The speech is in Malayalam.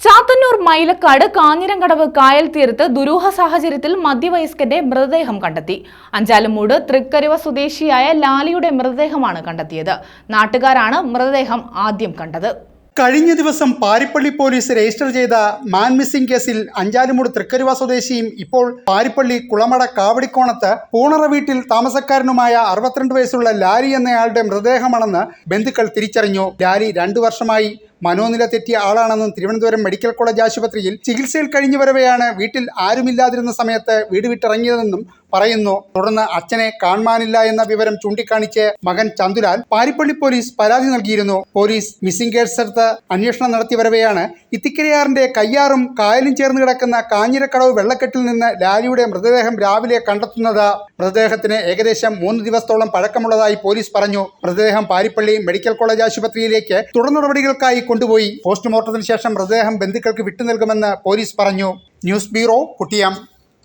ചാത്തന്നൂർ മൈലക്കാട് കാഞ്ഞിരങ്കടവ് കായൽ തീരത്ത് ദുരൂഹ സാഹചര്യത്തിൽ മധ്യവയസ്കന്റെ മൃതദേഹം കണ്ടെത്തി. അഞ്ചാലുമൂട് തൃക്കരുവ സ്വദേശിയായ ലാലിയുടെ മൃതദേഹമാണ് കണ്ടെത്തിയത്. നാട്ടുകാരാണ് മൃതദേഹം ആദ്യം കണ്ടത്. കഴിഞ്ഞ ദിവസം പാരിപ്പള്ളി പോലീസ് രജിസ്റ്റർ ചെയ്ത മാൻ മിസ്സിംഗ് കേസിൽ അഞ്ചാലുമൂട് തൃക്കരുവ സ്വദേശിയും ഇപ്പോൾ പാരിപ്പള്ളി കുളമട കാവടിക്കോണത്ത് പൂണറ വീട്ടിൽ താമസക്കാരനുമായ അറുപത്തിരണ്ട് വയസ്സുള്ള ലാലി എന്നയാളുടെ മൃതദേഹമാണെന്ന് ബന്ധുക്കൾ തിരിച്ചറിഞ്ഞു. ലാലി രണ്ടു വർഷമായി മനോനില തെറ്റിയ ആളാണെന്നും തിരുവനന്തപുരം മെഡിക്കൽ കോളേജ് ആശുപത്രിയിൽ ചികിത്സയിൽ കഴിഞ്ഞു വരവെയാണ് വീട്ടിൽ ആരുമില്ലാതിരുന്ന സമയത്ത് വീട് വിട്ടിറങ്ങിയതെന്നും പറയുന്നു. തുടർന്ന് അച്ഛനെ കാണാനില്ല എന്ന വിവരം ചൂണ്ടിക്കാണിച്ച് മകൻ ചന്തുലാൽ പാരിപ്പള്ളി പോലീസ് പരാതി നൽകിയിരുന്നു. പോലീസ് മിസ്സിംഗ് കേസ് എടുത്ത് അന്വേഷണം നടത്തി വരവെയാണ് ഇത്തിക്കരയാറിന്റെ കയ്യാറും കായലും ചേർന്ന് കിടക്കുന്ന കാഞ്ഞിരക്കടവ് വെള്ളക്കെട്ടിൽ നിന്ന് ലാലിയുടെ മൃതദേഹം രാവിലെ കണ്ടെത്തുന്നത്. മൃതദേഹത്തിന് ഏകദേശം മൂന്ന് ദിവസത്തോളം പഴക്കമുള്ളതായി പോലീസ് പറഞ്ഞു. മൃതദേഹം പാരിപ്പള്ളി മെഡിക്കൽ കോളേജ് ആശുപത്രിയിലേക്ക് തുടർ നടപടികൾക്കായി കൊണ്ടുപോയി. പോസ്റ്റ്മോർട്ടത്തിന് ശേഷം മൃതദേഹം ബന്ധുക്കൾക്ക് വിട്ടു നൽകുമെന്ന് പോലീസ് പറഞ്ഞു. News bureau കുട്ടിയം.